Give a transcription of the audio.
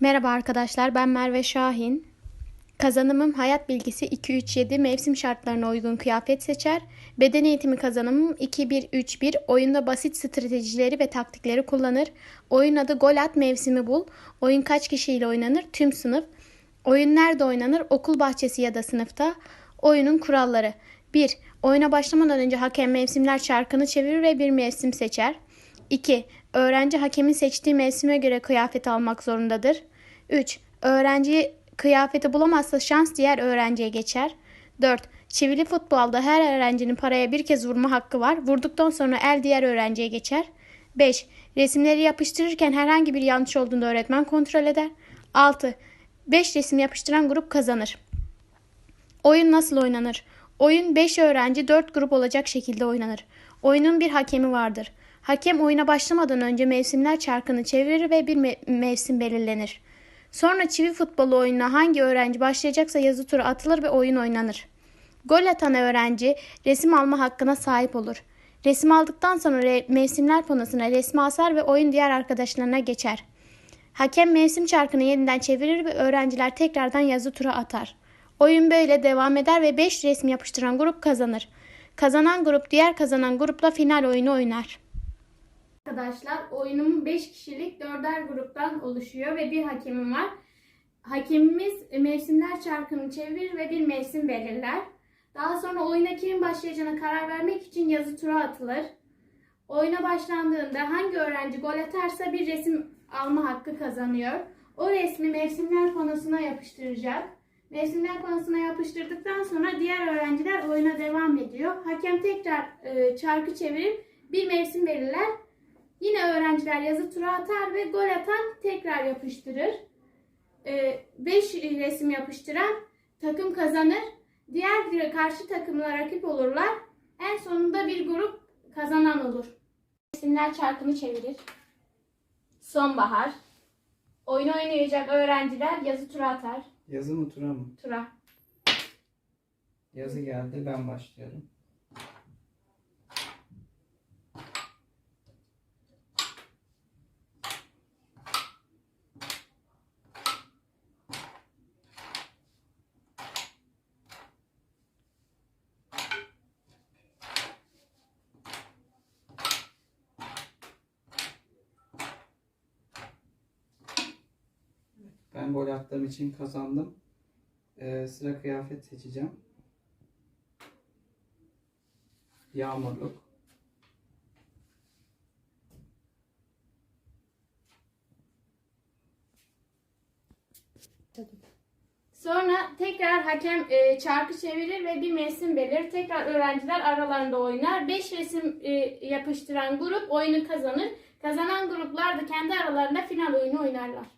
Merhaba arkadaşlar, ben Merve Şahin. Kazanımım hayat bilgisi 2-3-7 mevsim şartlarına uygun kıyafet seçer. Beden eğitimi kazanımım 2-1-3-1 oyunda basit stratejileri ve taktikleri kullanır. Oyun adı gol at mevsimi bul. Oyun kaç kişiyle oynanır? Tüm sınıf. Oyun nerede oynanır? Okul bahçesi ya da sınıfta. Oyunun kuralları. 1. Oyuna başlamadan önce hakem mevsimler çarkını çevirir ve bir mevsim seçer. 2. Öğrenci hakemin seçtiği mevsime göre kıyafet almak zorundadır. 3. Öğrenci kıyafeti bulamazsa şans diğer öğrenciye geçer. 4. Çivili futbolda her öğrencinin paraya bir kez vurma hakkı var. Vurduktan sonra el diğer öğrenciye geçer. 5. Resimleri yapıştırırken herhangi bir yanlış olduğunda öğretmen kontrol eder. 6. 5 resim yapıştıran grup kazanır. Oyun nasıl oynanır? Oyun 5 öğrenci 4 grup olacak şekilde oynanır. Oyunun bir hakemi vardır. Hakem oyuna başlamadan önce mevsimler çarkını çevirir ve bir me- mevsim belirlenir. Sonra çivi futbolu oyununa hangi öğrenci başlayacaksa yazı turu atılır ve oyun oynanır. Gol atan öğrenci resim alma hakkına sahip olur. Resim aldıktan sonra re- mevsimler panosuna resmi asar ve oyun diğer arkadaşlarına geçer. Hakem mevsim çarkını yeniden çevirir ve öğrenciler tekrardan yazı tura atar. Oyun böyle devam eder ve 5 resim yapıştıran grup kazanır. Kazanan grup diğer kazanan grupla final oyunu oynar. Arkadaşlar oyunum 5 kişilik 4'er gruptan oluşuyor ve bir hakemim var. Hakemimiz mevsimler çarkını çevirir ve bir mevsim belirler. Daha sonra oyuna kimin başlayacağına karar vermek için yazı tura atılır. Oyuna başlandığında hangi öğrenci gol atarsa bir resim alma hakkı kazanıyor. O resmi mevsimler panosuna yapıştıracak. Mevsimler panosuna yapıştırdıktan sonra diğer öğrenciler oyuna devam ediyor. Hakem tekrar e, çarkı çevirip bir mevsim belirler. Yine öğrenciler yazı tura atar ve gol atan tekrar yapıştırır. 5 resim yapıştıran takım kazanır. Diğer karşı takımla rakip olurlar. En sonunda bir grup kazanan olur. Resimler çarkını çevirir. Sonbahar. Oyun oynayacak öğrenciler yazı tura atar. Yazı mı tura mı? Tura. Yazı geldi ben başlıyorum. Ben gol attığım için kazandım. Ee, sıra kıyafet seçeceğim. Yağmurluk. Sonra tekrar hakem e, çarkı çevirir ve bir mevsim belir. Tekrar öğrenciler aralarında oynar. 5 resim e, yapıştıran grup oyunu kazanır. Kazanan gruplar da kendi aralarında final oyunu oynarlar.